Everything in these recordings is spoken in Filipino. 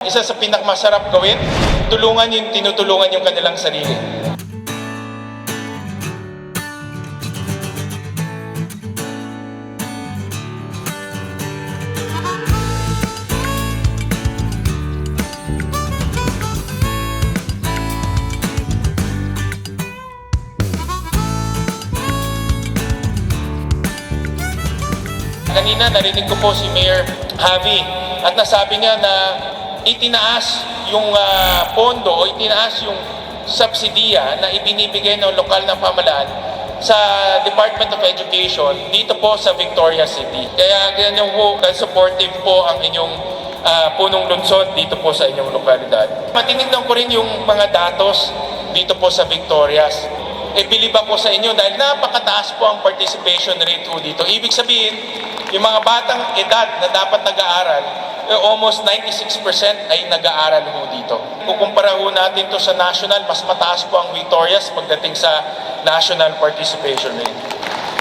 Isa sa pinakamasarap gawin, tulungan yung tinutulungan yung kanilang sarili. Kanina narinig ko po si Mayor Javi at nasabi niya na itinaas yung ah, pondo o itinaas yung subsidiya na ibinibigay ng lokal na pamalaan sa Department of Education dito po sa Victoria City. Kaya ganyan po, supportive po ang inyong ah, punong lungsod dito po sa inyong lokalidad. Matinignan ko rin yung mga datos dito po sa Victorias. E bilib ako sa inyo dahil napakataas po ang participation rate po dito. Ibig sabihin, yung mga batang edad na dapat nag-aaral, eh, almost 96% ay nag-aaral ho dito. Kukumpara ho natin to sa national, mas mataas po ang Victorias pagdating sa national participation rate.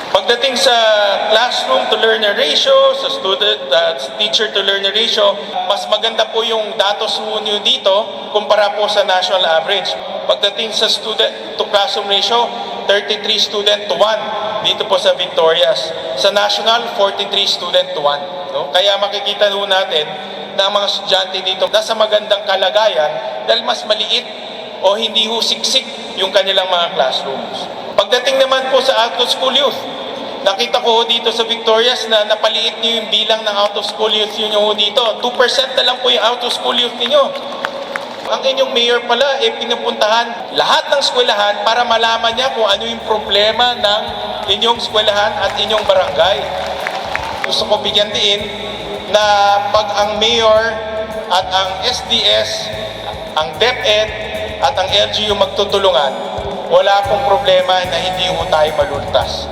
Pagdating sa classroom to learner ratio, sa student uh, teacher to learner ratio, mas maganda po yung datos po niyo dito kumpara po sa national average. Pagdating sa student to classroom ratio, 33 student to 1 dito po sa Victorias. Sa national, 43 student to 1. No? Kaya makikita po natin na ang mga estudyante dito nasa magandang kalagayan dahil mas maliit o hindi ho siksik yung kanilang mga classrooms. Pagdating naman po sa out of school youth, nakita ko dito sa Victorias na napaliit niyo yung bilang ng out of school youth niyo dito. 2% na lang po yung out of school youth niyo. Ang inyong mayor pala, eh, pinupuntahan lahat ng eskwelahan para malaman niya kung ano yung problema ng inyong eskwelahan at inyong barangay. Gusto ko bigyan din na pag ang mayor at ang SDS, ang DepEd at ang LGU magtutulungan, wala pong problema na hindi ho tayo malultas.